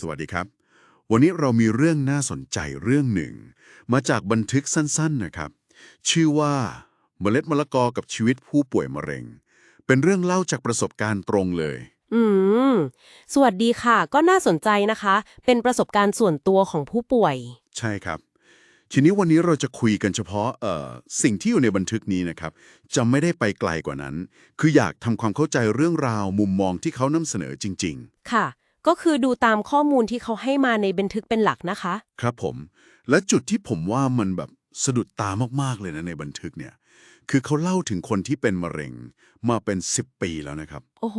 สวัสดีครับ วันนี้เรามีเรื่องน่าสนใจเรื่องหนึ่ง มาจากบันทึกสั้นๆนะครับ ชื่อว่าเมล็ดมะละกอกับชีวิตผู้ป่วยมะเร็ง เป็นเรื่องเล่าจากประสบการณ์ตรงเลย อืม สวัสดีค่ะ ก็น่าสนใจนะคะ เป็นประสบการณ์ส่วนตัวของผู้ป่วย ใช่ครับ ทีนี้วันนี้เราจะคุยกันเฉพาะเอ่อสิ่งที่อยู่ในบันทึกนี้นะครับ จะไม่ได้ไปไกลกว่านั้น คืออยากทำความเข้าใจเรื่องราวมุมมองที่เขานำเสนอจริงค่ะ ก็คือดูตามข้อมูลที่เขาให้มาในบันทึกเป็นหลักนะคะๆครับผม และจุดที่ผมว่ามันแบบสะดุดตามากๆเลยนะในบันทึกเนี่ย คือเขาเล่าถึงคนที่เป็นมะเร็งมาเป็น 10 ปีแล้วนะครับ โอ้โห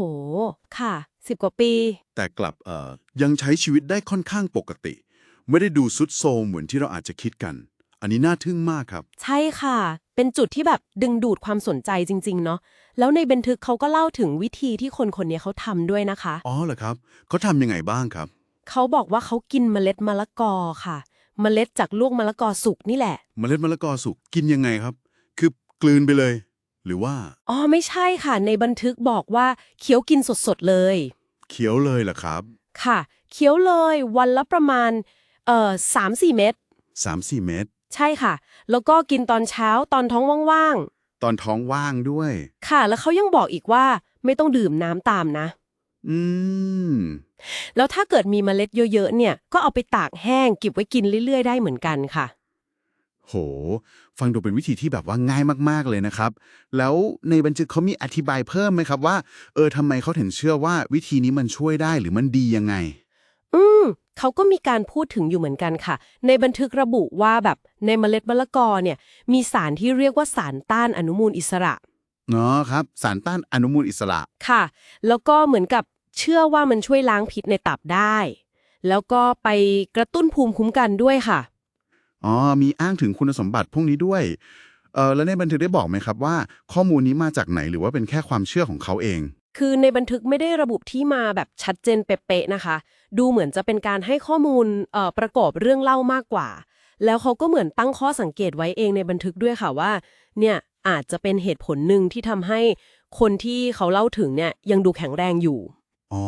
ค่ะสิบกว่าปี แต่กลับเอ่อยังใช้ชีวิตได้ค่อนข้างปกติ ไม่ได้ดูสุดโทรมเหมือนที่เราอาจจะคิดกัน อันนี้น่าทึ่งมากครับ ใช่ค่ะ เป็นจุดที่แบบดึงดูดความสนใจจริง ๆ เนาะ แล้วในบันทึกเขาก็เล่าถึงวิธีที่คนคนนี้เขาทำด้วยนะคะ อ๋อเหรอครับเขาทำยังไงบ้างครับ เขาบอกว่าเขากินเมล็ดมะละกอค่ะ เมล็ดจากลูกมะละกอสุกนี่แหละ เมล็ดมะละกอสุกกินยังไงครับ คือกลืนไปเลย หรือว่า อ๋อไม่ใช่ค่ะ ในบันทึกบอกว่าเคี้ยวกินสดๆเลย เขียวเลยเหรอครับ ค่ะ เคี้ยวเลยวันละประมาณเอ่อสามสี่เม็ด3-4 เม็ด ใช่ค่ะ แล้วก็กินตอนเช้าตอนท้องว่างตอนท้องว่างด้วย ๆ ค่ะ แล้วเขายังบอกอีกว่าไม่ต้องดื่มน้ำตามนะ อืม แล้วถ้าเกิดมีเมล็ดเยอะๆ เนี่ย ก็เอาไปตากแห้งเก็บไว้กินเรื่อยๆ ได้เหมือนกันค่ะ โห ฟังดูเป็นวิธีที่แบบว่าง่ายมากๆเลยนะครับ แล้วในบันทึกเขามีอธิบายเพิ่มไหมครับว่า เออทำไมเขาถึงเชื่อว่าวิธีนี้มันช่วยได้หรือมันดียังไง อืมเขาก็มีการพูดถึงอยู่เหมือนกันค่ะ ในบันทึกระบุว่าแบบในเมล็ดมะละกอเนี่ยมีสารที่เรียกว่าสารต้านอนุมูลอิสระเนาะครับ สารต้านอนุมูลอิสระ ค่ะ แล้วก็เหมือนกับเชื่อว่ามันช่วยล้างพิษในตับได้ แล้วก็ไปกระตุ้นภูมิคุ้มกันด้วยค่ะ อ๋อ มีอ้างถึงคุณสมบัติพวกนี้ด้วย เออแล้วในบันทึกได้บอกไหมครับว่า ข้อมูลนี้มาจากไหนหรือว่าเป็นแค่ความเชื่อของเขาเอง คือในบันทึกไม่ได้ระบุที่มาแบบชัดเจนเป๊ะๆนะคะ ดูเหมือนจะเป็นการให้ข้อมูลเอ่อประกอบเรื่องเล่ามากกว่า แล้วเขาก็เหมือนตั้งข้อสังเกตไว้เองในบันทึกด้วยค่ะว่า เนี่ยอาจจะเป็นเหตุผลหนึ่งที่ทำให้คนที่เขาเล่าถึงเนี่ยยังดูแข็งแรงอยู่ อ๋อ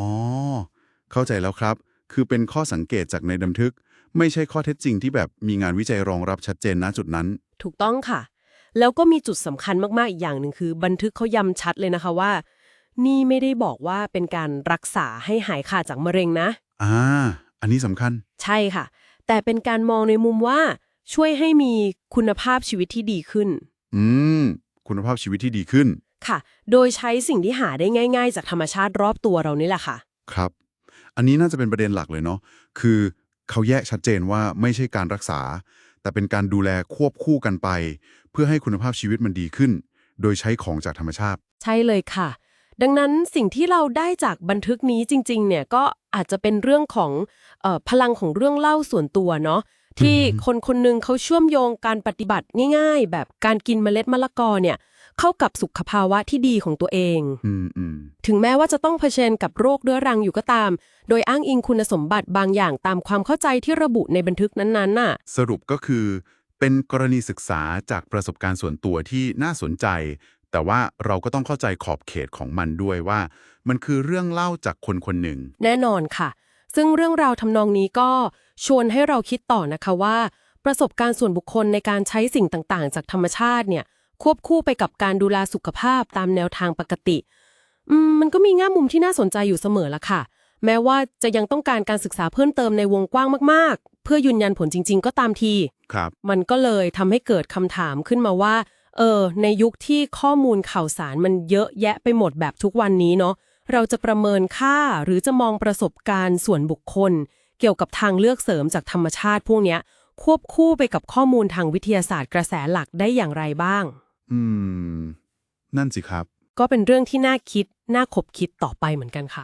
เข้าใจแล้วครับ คือเป็นข้อสังเกตจากในบันทึก ไม่ใช่ข้อเท็จจริงที่แบบมีงานวิจัยรองรับชัดเจนณจุดนั้น ถูกต้องค่ะ แล้วก็มีจุดสำคัญมากๆอีกอย่างหนึ่งคือ บันทึกเขาย้ำชัดเลยนะคะว่า นี่ไม่ได้บอกว่าเป็นการรักษาให้หายขาดจากมะเร็งนะ อ่า อันนี้สำคัญ ใช่ค่ะ แต่เป็นการมองในมุมว่าช่วยให้มีคุณภาพชีวิตที่ดีขึ้น อืม คุณภาพชีวิตที่ดีขึ้น ค่ะ โดยใช้สิ่งที่หาได้ง่าย ๆ จากธรรมชาติรอบตัวเรานี่แหละค่ะ ครับ อันนี้น่าจะเป็นประเด็นหลักเลยเนาะ คือเขาแยกชัดเจนว่าไม่ใช่การรักษา แต่เป็นการดูแลควบคู่กันไป เพื่อให้คุณภาพชีวิตมันดีขึ้น โดยใช้ของจากธรรมชาติ ใช่เลยค่ะ ดังนั้นสิ่งที่เราได้จากบันทึกนี้จริงๆเนี่ยก็อาจจะเป็นเรื่องของเออพลังของเรื่องเล่าส่วนตัวเนาะที่คนคนหนึงเขาเชื่อมโยงการปฏิบัติง่ายๆ แบบการกินเมล็ดมะละกอเนี่ยเข้ากับสุขภาวะที่ดีของตัวเองอืมอืมถึงแม้ว่าจะต้องเผชิญกับโรคเรื้อรังอยู่ก็ตาม โดยอ้างอิงคุณสมบัติบางอย่างตามความเข้าใจที่ระบุในบันทึกนั้นๆน่ะ สรุปก็คือ เป็นกรณีศึกษาจากประสบการณ์ส่วนตัวที่น่าสนใจ แต่ว่าเราก็ต้องเข้าใจขอบเขตของมันด้วยว่า มันคือเรื่องเล่าจากคนคนหนึ่ง แน่นอนค่ะ ซึ่งเรื่องราวทำนองนี้ก็ชวนให้เราคิดต่อนะคะว่า ประสบการณ์ส่วนบุคคลในการใช้สิ่งต่างๆ จากธรรมชาติเนี่ยควบคู่ไปกับการดูแลสุขภาพตามแนวทางปกติอืมมันก็มีแง่มุมที่น่าสนใจอยู่เสมอละค่ะ แม้ว่าจะยังต้องการการศึกษาเพิ่มเติมในวงกว้างมาก ๆ เพื่อยืนยันผลจริง ๆ ก็ตามทีครับ มันก็เลยทำให้เกิดคำถามขึ้นมาว่า เออ ในยุคที่ข้อมูลข่าวสารมันเยอะแยะไปหมดแบบทุกวันนี้เนาะ เราจะประเมินค่าหรือจะมองประสบการณ์ส่วนบุคคล เกี่ยวกับทางเลือกเสริมจากธรรมชาติพวกเนี้ย ควบคู่ไปกับข้อมูลทางวิทยาศาสตร์กระแสหลักได้อย่างไรบ้าง อืม นั่นสิครับ ก็เป็นเรื่องที่น่าคิด น่าขบคิดต่อไปเหมือนกันค่ะ